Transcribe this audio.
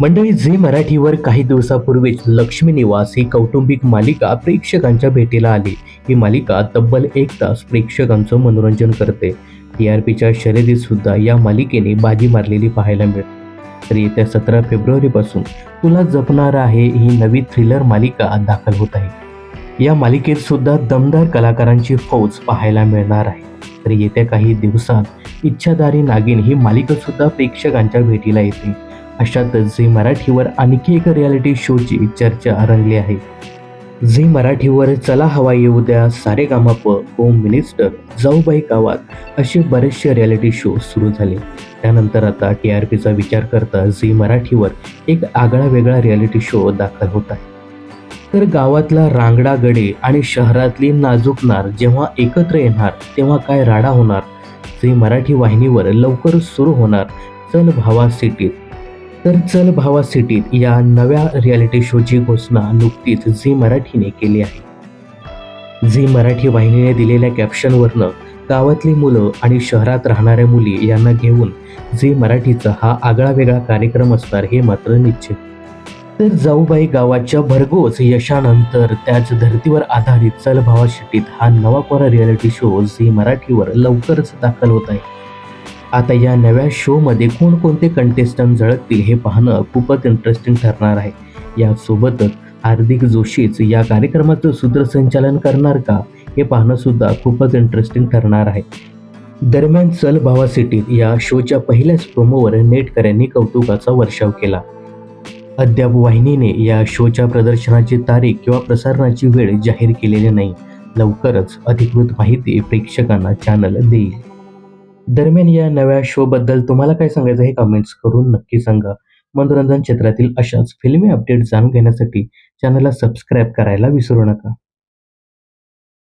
मंडळी झी मराठीवर काही दिवसापूर्वीच लक्ष्मी निवास ही कौटुंबिक मालिका प्रेक्षकांच्या भेटीला आली. ही मालिका तब्बल एक तास प्रेक्षकांचं मनोरंजन करते. टी आर पीच्या शर्यतीत सुद्धा या मालिकेने बाजी मारलेली पाहायला मिळते. तर येत्या सतरा फेब्रुवारीपासून तुला जपणार आहे ही नवी थ्रिलर मालिका दाखल होत आहे. या मालिकेत सुद्धा दमदार कलाकारांची फौज पाहायला मिळणार आहे. तर येत्या काही दिवसात इच्छाधारी नागिन ही मालिका सुद्धा प्रेक्षकांच्या भेटीला येते. अशातच झी मराठीवर आणखी एक रियालिटी शोची चर्चा रंगली आहे. झी मराठीवर चला हवा येऊ द्या सारे गामाप होम मिनिस्टर जाऊबाई गावात असे बरेचसे रियालिटी शो सुरू झाले. त्यानंतर आता टी आर पीचा विचार करता झी मराठीवर एक आगळा वेगळा रियालिटी शो दाखल होत आहे. तर गावातला रांगडा गडे आणि शहरातली नाजूकनार जेव्हा एकत्र येणार तेव्हा काय राडा होणार? झी मराठी वाहिनीवर लवकर सुरू होणार चल भावा सिटीत. तर चल भावा सिटीत या नव्या रियालिटी शोची घोषणा नुकतीच झी मराठीने केली आहे. झी मराठी वाहिनीने दिलेल्या कॅप्शनवरनं गावातली मुलं आणि शहरात राहणाऱ्या मुली यांना घेऊन झी मराठीचा हा आगळा वेगळा कार्यक्रम असणार हे मात्र निश्चित. तर जाऊबाई गावाच्या भरघोस यशानंतर त्याच धर्तीवर आधारित चल भावा सिटीत हा नवा कोरा रियालिटी शो झी मराठीवर लवकरच दाखल होत आहे. आता या नव्या शोमध्ये कोणकोणते कंटेस्टंट झळकतील हे पाहणं खूपच इंटरेस्टिंग ठरणार आहे. यासोबतच हार्दिक जोशीच या कार्यक्रमाचं सूत्रसंचालन करणार का हे पाहणंसुद्धा खूपच इंटरेस्टिंग ठरणार आहे. दरम्यान चल भावा सिटीत या शोच्या पहिल्याच प्रोमोवर नेटकऱ्यांनी कौतुकाचा वर्षाव केला. अद्याप वाहिनीने या शोच्या प्रदर्शनाची तारीख किंवा प्रसारणाची वेळ जाहीर केलेली नाही. लवकरच अधिकृत माहिती प्रेक्षकांना चॅनल देईल. दरम्यान या नव्या शो बद्दल तुम्हाला काय सांगायचं हे कमेंट्स करून नक्की सांगा. मनोरंजन क्षेत्रातील अशाच फिल्मी अपडेट जाणून घेण्यासाठी चॅनलला सबस्क्राईब करायला विसरू नका.